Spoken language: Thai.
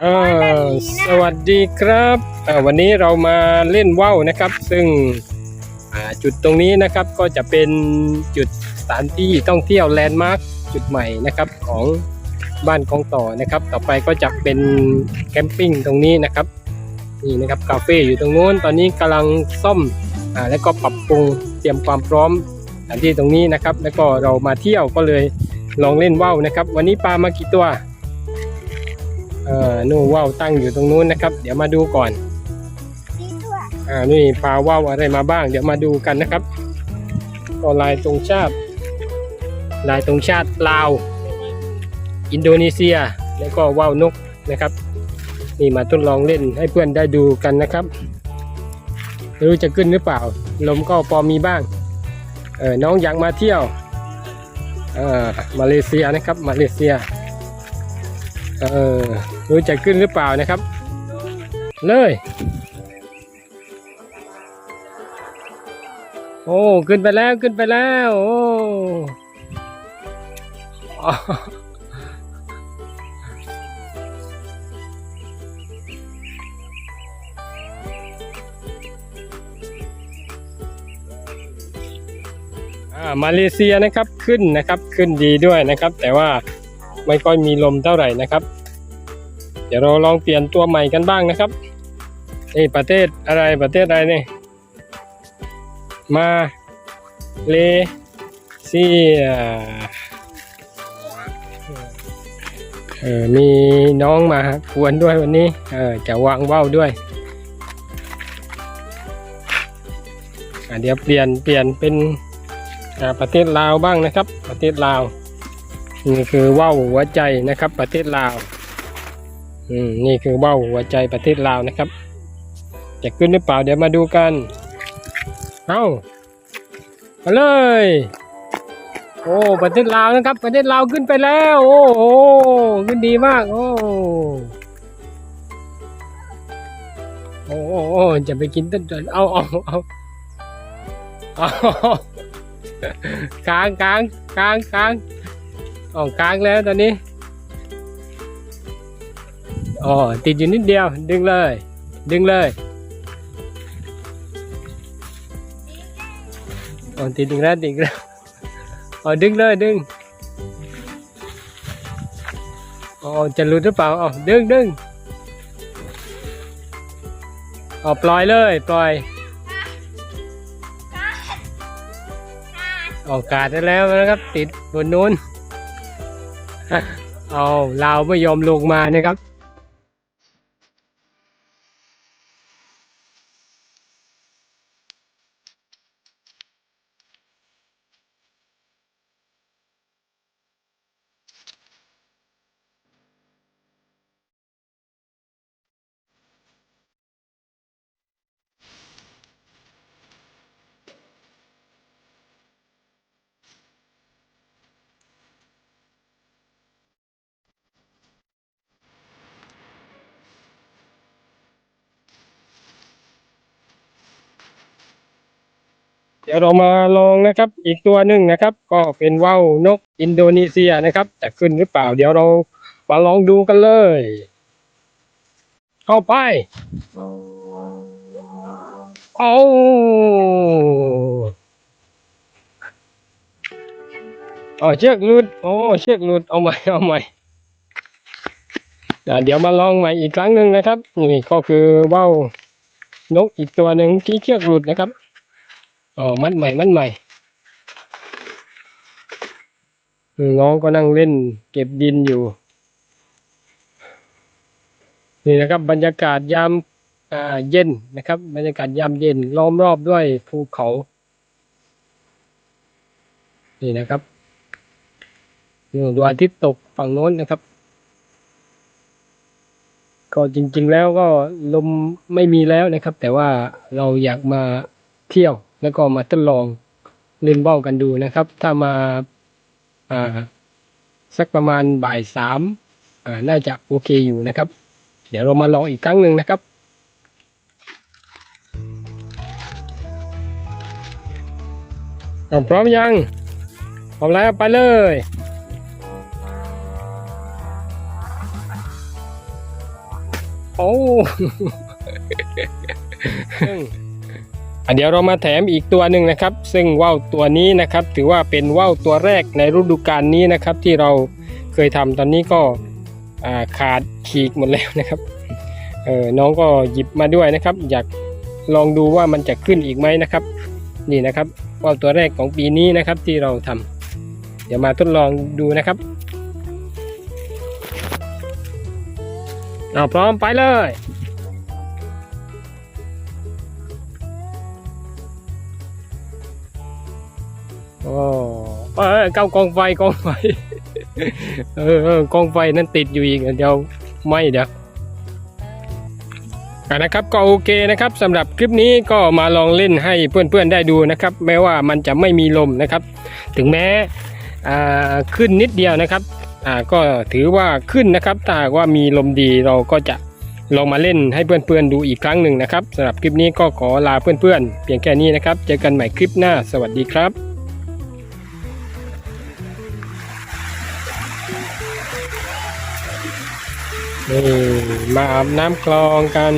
เอ่อสวัสดีครับเอ่อวันนี้เรามาเล่นว่าวนะครับ ซึ่งอ่าจุดตรงนี้นะครับก็จะเป็นจุดสถานที่ท่องเที่ยวแลนด์มาร์คจุดใหม่นะครับของบ้านของต่อนะครับ ต่อไปก็จะเป็นแคมปิ้งตรงนี้นะครับนี่นะครับคาเฟ่อยู่ตรงโน้นตอนนี้กำลังซ่อมอ่าแล้วก็ปรับปรุงเตรียมความพร้อมสถานที่ตรงนี้นะครับ แล้วก็เรามาเที่ยวก็เลยลองเล่นว่าวนะครับ วันนี้ปลามากี่ตัว เอ่อนู่นว่าวตั้งอยู่ตรงนู้นนะครับ เดี๋ยวมาดูก่อนนี่ตัวอ่านี่ปลาว่าวอะไรมาบ้าง เดี๋ยวมาดูกันนะครับก็ลายตรงชาติ ลายตรงชาติลาว อินโดนีเซียแล้วก็ว่าวนกนะครับ นี่มาทดลองเล่นให้เพื่อนได้ดูกันนะครับไม่รู้จะขึ้นหรือเปล่า ลมก็พอมีบ้างเออน้องอยากมาเที่ยวเอ่อมาเลเซียนะครับมาเลเซียเออ รู้จะขึ้นหรือเปล่านะครับ เลย โอ้ขึ้นไปแล้วขึ้นไปแล้ว โอ้อ๋อมาเลเซียนะครับขึ้นนะครับขึ้นดีด้วยนะครับ แต่ว่าไม่ค่อยมีลมเท่าไหร่นะครับ เดี๋ยวเราลองเปลี่ยนตัวใหม่กันบ้างนะครับนี่ประเทศอะไรประเทศอะไรนี่ยมาเลเซียเออมีน้องมาควรด้วยวันนี้ เออจะวางว่าวด้วยเดี๋ยวเปลี่ยนเปลี่ยนเป็นประเทศลาวบ้างนะครับ ประเทศลาวนี่คือว่าวหัวใจนะครับ ประเทศลาว อืมนี่คือว่าวหัวใจประเทศลาวนะครับ จะขึ้นหรือเปล่าเดี๋ยวมาดูกัน เอามาเลย โอ้ประเทศลาวนะครับ ประเทศลาวขึ้นไปแล้ว โอ้โหขึ้นดีมาก โอ้โอ้โอ้จะไปกินต้นต้นเอาเอาเอาเอาค้างค้างค้างค้างอ๋อค้างแล้วตอนนี้ อ๋อติดอยู่นิดเดียว ดึงเลย ดึงเลยอ๋อติดอีกแล้วติดอีกแล้วอ๋อดึงเลยดึงอ๋อจะหลุดหรือเปล่าอ๋อดึงดึงอ๋อปล่อยเลยปล่อยออกกาดได้แล้วนะครับ ติดบนนู้น เอาเราไม่ยอมลงมานะครับ เดี๋ยวเรามาลองนะครับ อีกตัวหนึ่งนะครับ ก็เป็นว่าวนกอินโดนีเซียนะครับจะขึ้นหรือเปล่า เดี๋ยวเรามาลองดูกันเลย เข้าไปเอาอ๋อเชือกหลุดโอ้เชือกหลุดเอาใหม่เอาใหม่เดี๋ยวมาลองใหม่อีกครั้งหนึ่งนะครับนี่ก็คือว่าวนกอีกตัวหนึ่งที่เชือกหลุดนะครับ อ๋อมัดใหม่มัดใหม่อืมน้องก็นั่งเล่นเก็บดินอยู่ นี่นะครับ บรรยากาศยามเย็นนะครับ บรรยากาศยามเย็นล้อมรอบด้วยภูเขา นี่นะครับดวงอาทิตย์ตกฝั่งโน้นนะครับ ก็จริง ๆ แล้วก็ลมไม่มีแล้วนะครับ แต่ว่าเราอยากมาเที่ยว แล้วก็มาทดลองเล่นว่าวกันดูนะครับ ถ้ามาอ่าสักประมาณบ่ายสามอ่าน่าจะโอเคอยู่นะครับ เดี๋ยวเรามาลองอีกครั้งหนึ่งนะครับพร้อมยังพร้อมแล้วไปเลยโอ้ เดี๋ยวเรามาแถมอีกตัวหนึ่งนะครับ ซึ่งว่าวตัวนี้นะครับ ถือว่าเป็นว่าวตัวแรกในฤดูกาลนี้นะครับ ที่เราเคยทำตอนนี้ก็าขาดขีกหมดแล้วนะครับเออน้องก็หยิบมาด้วยนะครับ อยากลองดูว่ามันจะขึ้นอีกไหมนะครับ นี่นะครับว่าวตัวแรกของปีนี้นะครับที่เราทำเดี๋ยวมาทดลองดูนะครับเอาพร้อมไปเลย โอ้เก้ากองไฟกองไฟเออกองไฟนั้นติดอยู่อีกเดี๋ยวไม่เดี๋ยวนะครับก็โอเคนะครับสำหรับคลิปนี้ก็มาลองเล่นให้เพื่อนๆได้ดูนะครับ แม้ว่ามันจะไม่มีลมนะครับ ถึงแม้อ่าขึ้นนิดเดียวนะครับอ่าก็ถือว่าขึ้นนะครับถ้าว่ามีลมดีเราก็จะลองมาเล่นให้เพื่อนๆดูอีกครั้งหนึ่งนะครับสำหรับคลิปนี้ก็ขอลาเพื่อนๆเพียงแค่นี้นะครับ เจอกันใหม่คลิปหน้า สวัสดีครับ นี่มาอาบน้ำคลองกัน